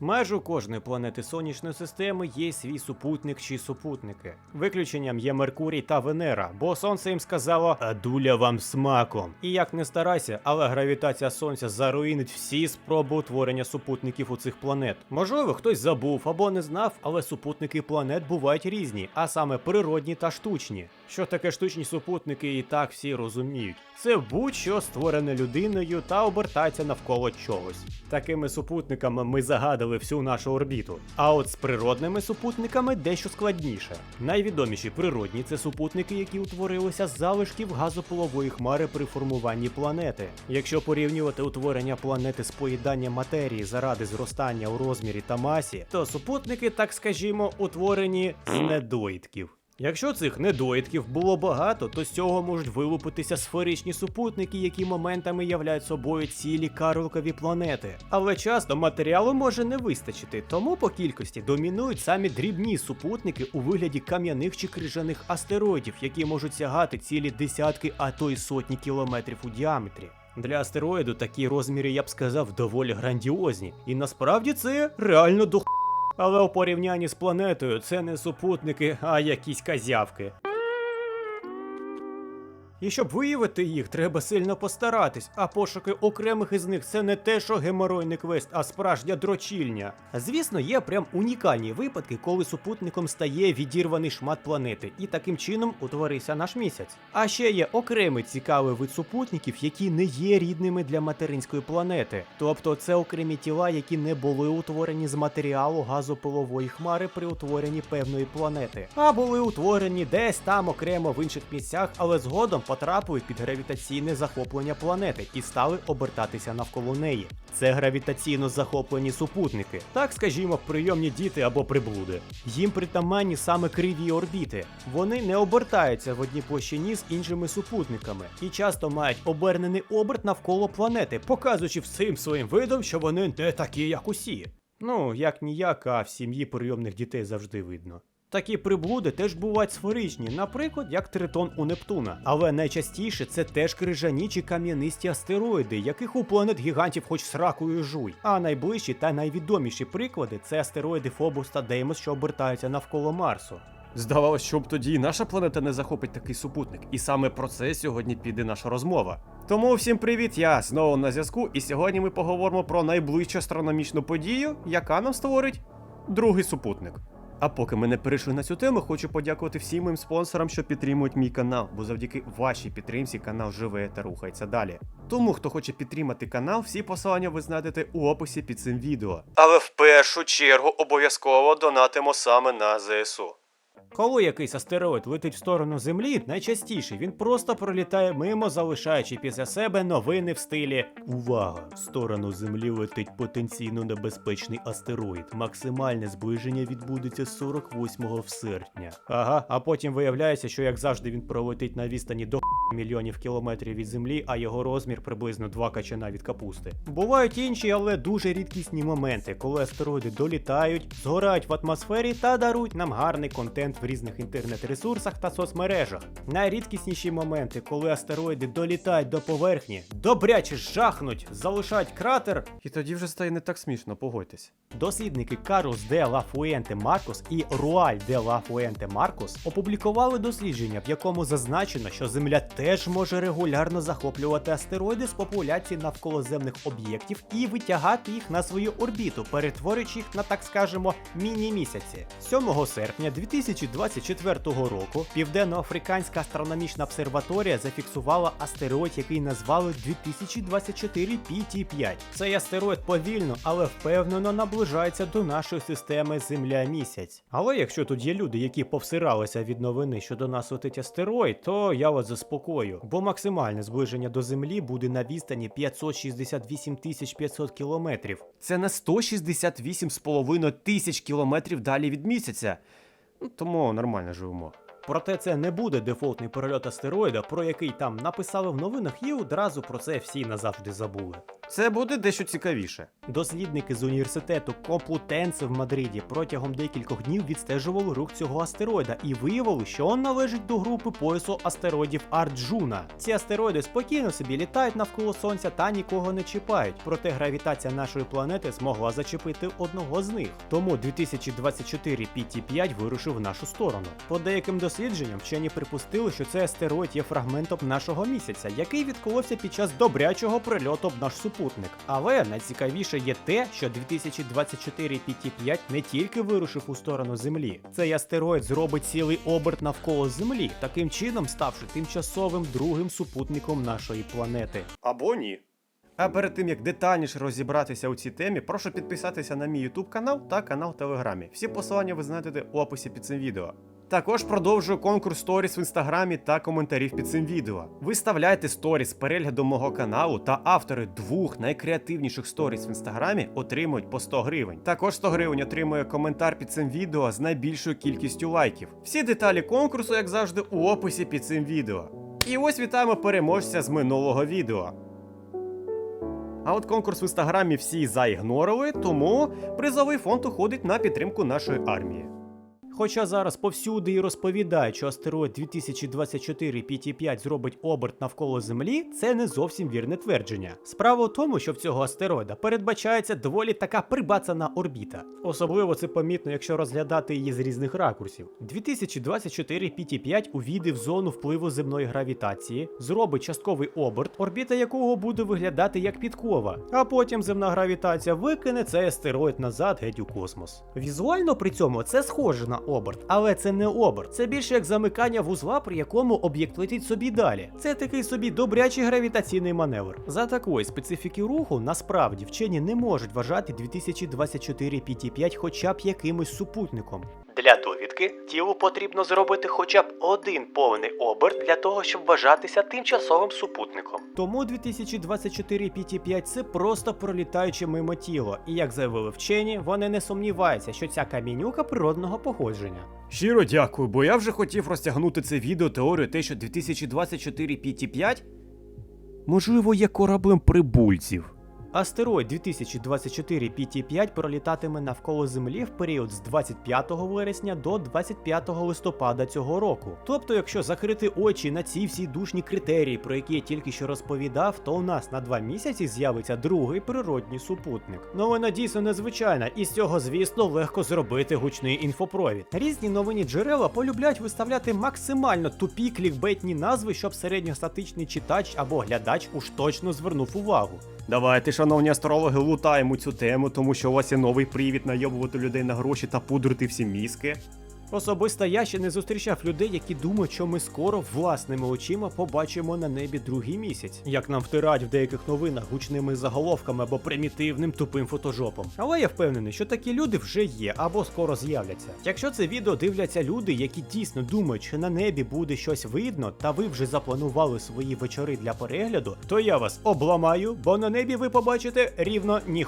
Майже у кожної планети сонячної системи є свій супутник чи супутники. Виключенням є Меркурій та Венера, бо сонце їм сказало «А дуля вам смаком. І як не старайся, але гравітація сонця заруїнить всі спроби утворення супутників у цих планет. Можливо, хтось забув або не знав, але супутники планет бувають різні, а саме природні та штучні. Що таке штучні супутники, і так всі розуміють. Це будь-що створене людиною та обертається навколо чогось. Такими супутниками ми загадали всю нашу орбіту. А от з природними супутниками дещо складніше. Найвідоміші природні це супутники, які утворилися з залишків газопилової хмари при формуванні планети. Якщо порівнювати утворення планети з поїданням матерії заради зростання у розмірі та масі, то супутники, так скажімо, утворені з недоїдків. Якщо цих недоїдків було багато, то з цього можуть вилупитися сферичні супутники, які моментами являють собою цілі карликові планети. Але часто матеріалу може не вистачити, тому по кількості домінують самі дрібні супутники у вигляді кам'яних чи крижаних астероїдів, які можуть сягати цілі десятки, а то й сотні кілометрів у діаметрі. Для астероїду такі розміри, я б сказав, доволі грандіозні. І насправді це реально до але у порівнянні з планетою це не супутники, а якісь казявки. І щоб виявити їх, треба сильно постаратись, а пошуки окремих із них це не те, що геморойний квест, а справжня дрочільня. Звісно, є прям унікальні випадки, коли супутником стає відірваний шмат планети, і таким чином утворився наш місяць. А ще є окремий цікавий вид супутників, які не є рідними для материнської планети. Тобто це окремі тіла, які не були утворені з матеріалу газопилової хмари при утворенні певної планети, а були утворені десь там окремо в інших місцях, але згодом потрапили під гравітаційне захоплення планети і стали обертатися навколо неї. Це гравітаційно захоплені супутники, так скажімо, прийомні діти або приблуди. Їм притаманні саме криві орбіти. Вони не обертаються в одній площині з іншими супутниками і часто мають обернений оберт навколо планети, показуючи всім своїм видом, що вони не такі, як усі. Ну, як ніяк, а в сім'ї прийомних дітей завжди видно. Такі приблуди теж бувають сферичні, наприклад, як тритон у Нептуна. Але найчастіше це теж крижані чи кам'янисті астероїди, яких у планет гігантів хоч сракою жуй. А найближчі та найвідоміші приклади це астероїди Фобос та Деймос, що обертаються навколо Марсу. Здавалось, щоб тоді і наша планета не захопить такий супутник, і саме про це сьогодні піде наша розмова. Тому всім привіт, я знову на зв'язку, і сьогодні ми поговоримо про найближчу астрономічну подію, яка нам створить другий супутник. А поки ми не перейшли на цю тему, хочу подякувати всім моїм спонсорам, що підтримують мій канал, бо завдяки вашій підтримці канал живе та рухається далі. Тому, хто хоче підтримати канал, всі посилання ви знайдете у описі під цим відео. Але в першу чергу обов'язково донатимо саме на ЗСУ. Коли якийсь астероїд летить в сторону Землі, найчастіше він просто пролітає мимо, залишаючи після себе новини в стилі Увага! В сторону Землі летить потенційно небезпечний астероїд. Максимальне зближення відбудеться 48 серпня. Ага, а потім виявляється, що як завжди він пролетить на відстані до мільйонів кілометрів від землі, а його розмір приблизно два качана від капусти. Бувають інші, але дуже рідкісні моменти, коли астероїди долітають, згорають в атмосфері та дарують нам гарний контент в різних інтернет-ресурсах та соцмережах. Найрідкісніші моменти, коли астероїди долітають до поверхні, добряче жахнуть, залишають кратер. І тоді вже стає не так смішно, погодьтесь. Дослідники Карлос де Ла Фуенте Маркос і Руаль де Ла Фуенте Маркос опублікували дослідження, в якому зазначено, що Земля теж може регулярно захоплювати астероїди з популяції навколоземних об'єктів і витягати їх на свою орбіту, перетворюючи їх на так скажемо міні-місяці. 7 серпня 2024 року Південно-Африканська астрономічна обсерваторія зафіксувала астероїд, який назвали 2024 PT5. Цей астероїд повільно, але впевнено наближається до нашої системи Земля-місяць. Але якщо тут є люди, які повсиралися від новини, що до нас летить астероїд, то я вас заспокою, бо максимальне зближення до Землі буде на відстані 568 500 кілометрів. Це на 168,5 тисяч кілометрів далі від місяця. Ну, Тому нормально живемо. Проте це не буде дефолтний перельот астероїда, про який там написали в новинах, і одразу про це всі назавжди забули. Це буде дещо цікавіше. Дослідники з університету Комплутенце в Мадриді протягом декількох днів відстежували рух цього астероїда і виявили, що він належить до групи поясу астероїдів Арджуна. Ці астероїди спокійно собі літають навколо сонця та нікого не чіпають. Проте гравітація нашої планети змогла зачепити одного з них. Тому 2024 PT5 вирушив в нашу сторону. По деяким дослідженням вчені припустили, що цей астероїд є фрагментом нашого місяця, який відколовся під час добрячого прильоту об наш супутник. Але найцікавіше є те, що 2024 PT5 не тільки вирушив у сторону Землі. Цей астероїд зробить цілий оберт навколо Землі, таким чином ставши тимчасовим другим супутником нашої планети. Або ні. А перед тим як детальніше розібратися у цій темі, прошу підписатися на мій YouTube канал та канал в Телеграмі. Всі посилання ви знайдете у описі під цим відео. Також продовжую конкурс сторіс в інстаграмі та коментарів під цим відео. Виставляйте сторіс переглядом мого каналу, та автори двох найкреативніших сторіс в інстаграмі отримують по 100 гривень. Також 100 гривень отримує коментар під цим відео з найбільшою кількістю лайків. Всі деталі конкурсу, як завжди, у описі під цим відео. І ось вітаємо переможця з минулого відео. А от конкурс в інстаграмі всі заігнорили, тому призовий фонд уходить на підтримку нашої армії. Хоча зараз повсюди і розповідають, що астероїд 2024 PT5 зробить оберт навколо Землі, це не зовсім вірне твердження. Справа у тому, що в цього астероїда передбачається доволі така прибацана орбіта. Особливо це помітно, якщо розглядати її з різних ракурсів. 2024 PT5 увійде в зону впливу земної гравітації, зробить частковий оберт, орбіта якого буде виглядати як підкова, а потім земна гравітація викине цей астероїд назад геть у космос. Візуально при цьому це схоже на оберт, але це не оберт. Це більше як замикання вузла, при якому об'єкт летить собі далі. Це такий собі добрячий гравітаційний маневр. За такої специфіки руху насправді вчені не можуть вважати 2024 PT5 хоча б якимось супутником. Для довідки тілу потрібно зробити хоча б один повний оберт для того, щоб вважатися тимчасовим супутником. Тому 2024 PT5 це просто пролітаюче мимо тіло, і як заявили вчені, вони не сумніваються, що ця камінюка природного походження. Щиро дякую, бо я вже хотів розтягнути це відео теорію те, що 2024 PT5 можливо є кораблем прибульців. Астероїд 2024 PT5 пролітатиме навколо Землі в період з 25 вересня до 25 листопада цього року. Тобто, якщо закрити очі на ці всі душні критерії, про які я тільки що розповідав, то у нас на два місяці з'явиться другий природній супутник. Новина дійсно незвичайна, і з цього, звісно, легко зробити гучний інфопровід. Різні новинні джерела полюбляють виставляти максимально тупі клікбейтні назви, щоб середньостатичний читач або глядач уж точно звернув увагу. Давайте, шановні астрологи, лутаємо цю тему, тому що у вас є новий привід найобувати людей на гроші та пудрити всі мізки. Особисто я ще не зустрічав людей, які думають, що ми скоро власними очима побачимо на небі другий місяць, як нам втирають в деяких новинах гучними заголовками або примітивним тупим фотожопом. Але я впевнений, що такі люди вже є або скоро з'являться. Якщо це відео дивляться люди, які дійсно думають, що на небі буде щось видно, та ви вже запланували свої вечори для перегляду, то я вас обламаю, бо на небі ви побачите рівно ні.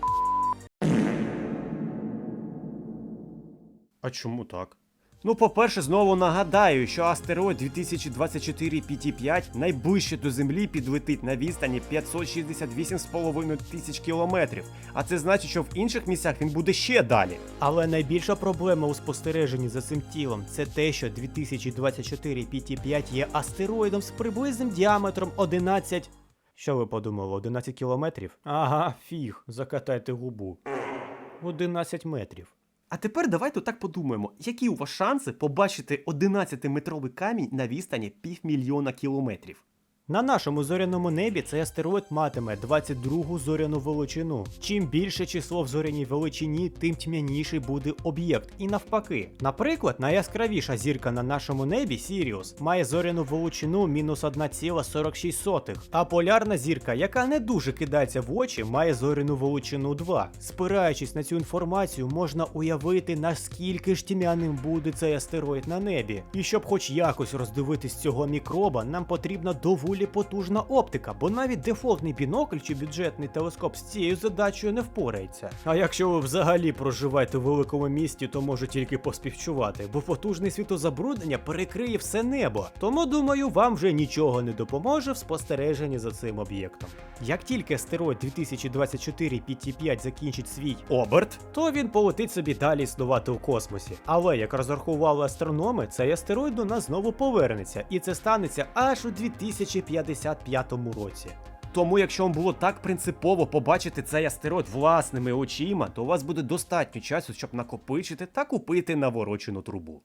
А чому так? Ну, по-перше, знову нагадаю, що астероїд 2024 PT5 найближче до Землі підлетить на відстані 568,5 тисяч кілометрів. А це значить, що в інших місцях він буде ще далі. Але найбільша проблема у спостереженні за цим тілом це те, що 2024 PT5 є астероїдом з приблизним діаметром 11. Що ви подумали, 11 кілометрів? Ага, фіг, закатайте губу. 11 метрів. А тепер давайте так подумаємо, які у вас шанси побачити 11-метровий камінь на відстані півмільйона кілометрів. На нашому зоряному небі цей астероїд матиме 22-гу зоряну величину. Чим більше число в зоряній величині, тим тьмяніший буде об'єкт. І навпаки. Наприклад, найяскравіша зірка на нашому небі Сіріус має зоряну величину мінус 1,46, а полярна зірка, яка не дуже кидається в очі, має зоряну величину 2. Спираючись на цю інформацію, можна уявити, наскільки ж тьмяним буде цей астероїд на небі. І щоб хоч якось роздивитись цього мікроба, нам потрібна доволі доволі потужна оптика, бо навіть дефолтний бінокль чи бюджетний телескоп з цією задачею не впорається. А якщо ви взагалі проживаєте в великому місті, то можу тільки поспівчувати, бо потужний світозабруднення перекриє все небо. Тому думаю, вам вже нічого не допоможе в спостереженні за цим об'єктом. Як тільки астероїд 2024 PT5 закінчить свій оберт, то він полетить собі далі існувати у космосі. Але як розрахували астрономи, цей астероїд до нас знову повернеться, і це станеться аж у 2055 році. Тому, якщо вам було так принципово побачити цей астероїд власними очима, то у вас буде достатньо часу, щоб накопичити та купити наворочену трубу.